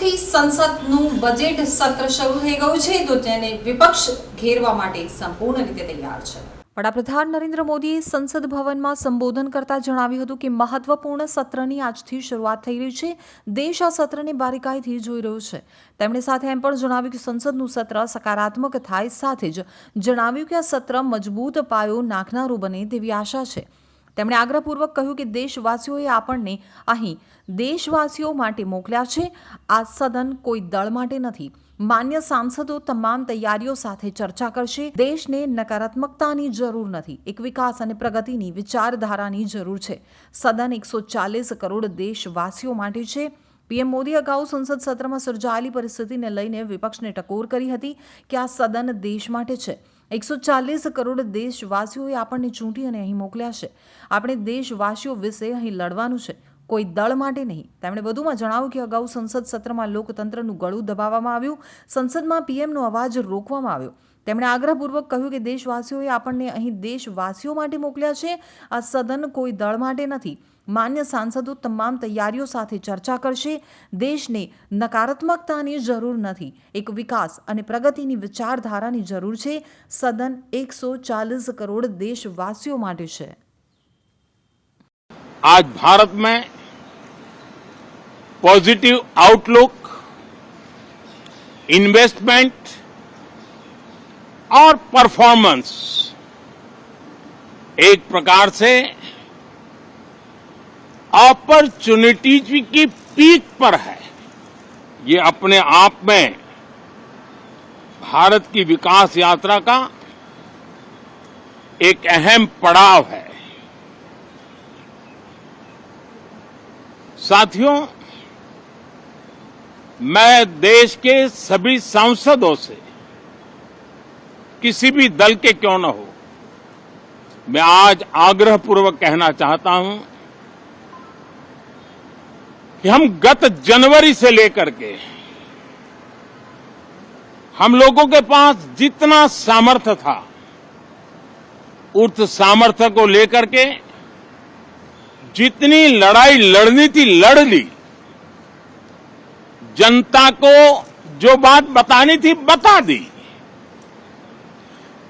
સંસદનું બજેટ સત્ર શરૂ થઈ ગયું છે, તો તેને વિપક્ષ ઘેરવા માટે સંપૂર્ણ રીતે તૈયાર છે. વડાપ્રધાન નરેન્દ્ર મોદીએ સંસદ ભવનમાં સંબોધન કરતા જણાવ્યું હતું કે મહત્વપૂર્ણ સત્રની આજથી શરૂઆત થઈ રહી છે. દેશ આ સત્રને બારીકાઈથી જોઈ રહ્યો છે. તેમણે સાથે એમ પણ જણાવ્યું કે સંસદનું સત્ર સકારાત્મક થાય સાથે જ જણાવ્યું કે આ સત્ર મજબૂત પાયો નાખનારું બને તેવી આશા છે. તેમણે આગ્રહપૂર્વક કહ્યું કે દેશવાસીઓએ આપણને અહીં દેશવાસીઓ માટે મોકલ્યા છે. આ સદન કોઈ દળ માટે નથી. માન્ય સાંસદો તમામ તૈયારીઓ સાથે ચર્ચા કરશે. દેશને નકારાત્મકતાની જરૂર નથી. એક વિકાસ અને પ્રગતિની વિચારધારાની જરૂર છે. સદન એકસો ચાલીસ કરોડ દેશવાસીઓ માટે છે. પીએમ મોદી અગાઉ સંસદ સત્રમાં સર્જાયેલી પરિસ્થિતિને લઈને વિપક્ષને ટકોર કરી હતી કે આ સદન દેશ માટે છે. એકસો ચાલીસ કરોડ દેશવાસીઓએ આપણને ચૂંટી અને અહીં મોકલ્યા છે. આપણે દેશવાસીઓ વિશે અહીં લડવાનું છે. કોઈ દળ માટે નહીં. તેમણે વધુમાં જણાવ્યું કે અગાઉ સંસદ સત્રમાં લોકતંત્રનું ગળું દબાવવામાં આવ્યું. સંસદમાં પીએમનો અવાજ રોકવામાં આવ્યો. તેમણે આગ્રહપૂર્વક કહ્યું કે દેશવાસીઓએ આપણને અહીં દેશવાસીઓ માટે મોકલ્યા છે. આ સદન કોઈ દળ માટે નથી. માન્ય સાંસદો તમામ તૈયારીઓ સાથે ચર્ચા કરશે. દેશને નકારાત્મકતાની જરૂર નથી. એક વિકાસ અને પ્રગતિની વિચારધારાની જરૂર છે. સદન એકસો ચાલીસ કરોડ દેશવાસીઓ માટે છે. આજ ભારત મેં पॉजिटिव आउटलुक इन्वेस्टमेंट और परफॉर्मेंस एक प्रकार से अपॉर्चुनिटीज़ की पीक पर है। ये अपने आप में भारत की विकास यात्रा का एक अहम पड़ाव है। साथियों मैं देश के सभी सांसदों से किसी भी दल के क्यों न हो, मैं आज आग्रहपूर्वक कहना चाहता हूँ कि हम गत जनवरी से लेकर के हम लोगों के पास जितना सामर्थ्य था, उस सामर्थ्य को लेकर के जितनी लड़ाई लड़नी थी लड़ ली जनता को जो बात बतानी थी, बता दी।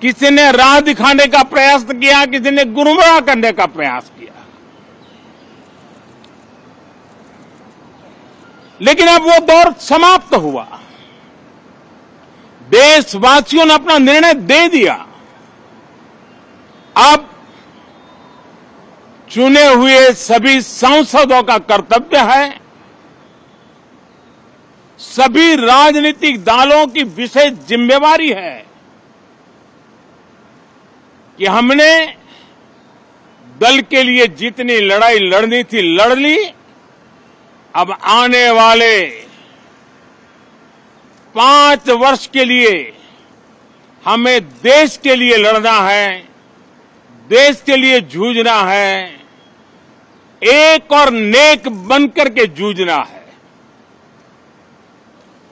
किसी ने राह दिखाने का प्रयास किया, किसी ने गुमराह करने का प्रयास किया। लेकिन अब वो दौर समाप्त हुआ। देशवासियों ने अपना निर्णय दे दिया। अब चुने हुए सभी सांसदों का कर्तव्य है सभी राजनीतिक दलों की विशेष जिम्मेवारी है कि हमने दल के लिए जितनी लड़ाई लड़नी थी, लड़ ली। अब आने वाले पाँच वर्ष के लिए हमें देश के लिए लड़ना है, देश के लिए जूझना है, एक और नेक बनकर के जूझना है।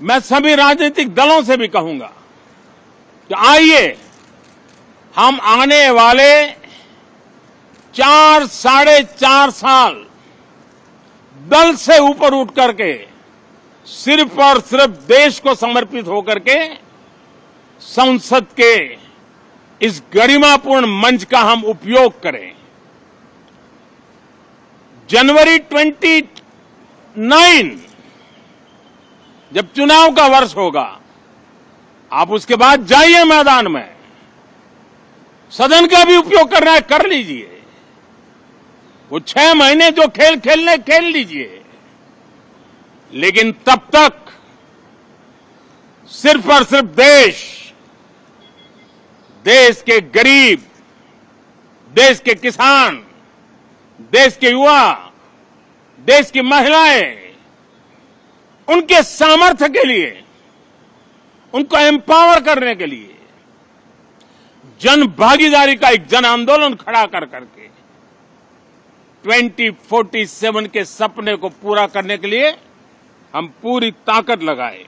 मैं सभी राजनीतिक दलों से भी कहूँगा कि आइए, हम आने वाले चार, साढ़े चार साल दल से ऊपर उठ करके, सिर्फ़ और सिर्फ़ देश को समर्पित होकर के, संसद के इस गरिमापूर्ण मंच का हम उपयोग करें। जनवरी 29 जब चुनाव का वर्ष होगा, आप उसके बाद जाइए मैदान में। सदन का भी उपयोग करना है, कर लीजिए। वो छह महीने जो खेल खेलने, खेल लीजिए। लेकिन तब तक सिर्फ़ और सिर्फ़ देश देश के गरीब, देश के किसान, देश के युवा, देश की महिलाएँ उनके सामर्थ्य के लिए, उनको एम्पावर करने के लिए जन भागीदारी का एक जन आंदोलन खड़ा कर करके 2047 के सपने को पूरा करने के लिए हम पूरी ताकत लगाए।